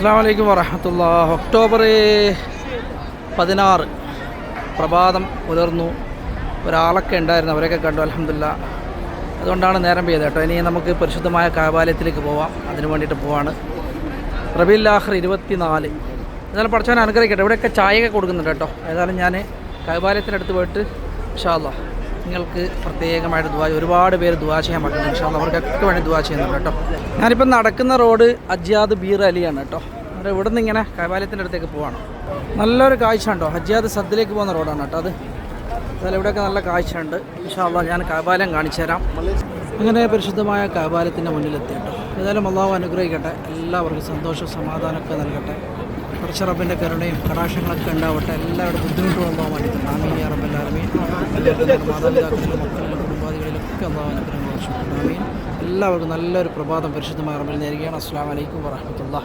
അസ്സാം വലൈക്കും വറഹമത്തുള്ള ഒക്ടോബർ പതിനാറ്. പ്രഭാതം പുലർന്നു ഒരാളൊക്കെ ഉണ്ടായിരുന്നു അവരൊക്കെ കണ്ടു അലഹമില്ല അതുകൊണ്ടാണ് നേരം പെയ്തത് കേട്ടോ. ഇനി നമുക്ക് പരിശുദ്ധമായ കാബാലയത്തിലേക്ക് പോവാം. അതിന് വേണ്ടിയിട്ട് പോവാണ്. റബീൽ ആഖർ ഇരുപത്തി നാല് എന്നാലും പഠിച്ചാൽ അനുഗ്രഹിക്കട്ടെ. ഇവിടെയൊക്കെ ചായയൊക്കെ കൊടുക്കുന്നുണ്ട് കേട്ടോ. ഏതായാലും ഞാൻ കാബാലയത്തിനടുത്ത് പോയിട്ട് ഇൻഷാല്ല നിങ്ങൾക്ക് പ്രത്യേകമായിട്ട് ദുവാ ഒരുപാട് പേര് ദുവാ ചെയ്യാൻ പറ്റുന്നുണ്ട് ഇൻഷാല്ല അവർക്കൊക്കെ വേണ്ടി ദുവാ ചെയ്യുന്നുണ്ട് കേട്ടോ. ഞാനിപ്പോൾ നടക്കുന്ന റോഡ് അജ്യാദ് ബീർ അലിയാണ് കേട്ടോ. അവിടെ ഇവിടെ നിന്ന് ഇങ്ങനെ കവാലയത്തിന്റെ അടുത്തേക്ക് പോവാണ്. നല്ലൊരു കാഴ്ച ഉണ്ടോ അജ്‌യാദ് സദ്ദിലേക്ക് പോകുന്ന റോഡാണ് കേട്ടോ അത്. അതായത് ഇവിടെയൊക്കെ നല്ല കാഴ്ചയുണ്ട്. ഇൻഷാല്ല ഞാൻ കാബാലയം കാണിച്ചു തരാം. അങ്ങനെ പരിശുദ്ധമായ കാബാലയത്തിന്റെ മുന്നിലെത്തി കേട്ടോ. ഏതായാലും അള്ളാഹു അനുഗ്രഹിക്കട്ടെ. എല്ലാവർക്കും സന്തോഷവും സമാധാനമൊക്കെ നൽകട്ടെ. കുറച്ച് റബ്ബിന്റെ കരുണയും കടാക്ഷങ്ങളൊക്കെ ഉണ്ടാവട്ടെ. എല്ലാവരുടെ ബുദ്ധിമുട്ടുകളും പോകാൻ മാറ്റിത്തട്ടെ എല്ലാവർക്കും നല്ലൊരു പ്രഭാതം പരിശുദ്ധമായ റബ്ബിൽ നേരുകയാണ്. അസ്സാം വലൈക്കും വറഹമത്തുള്ള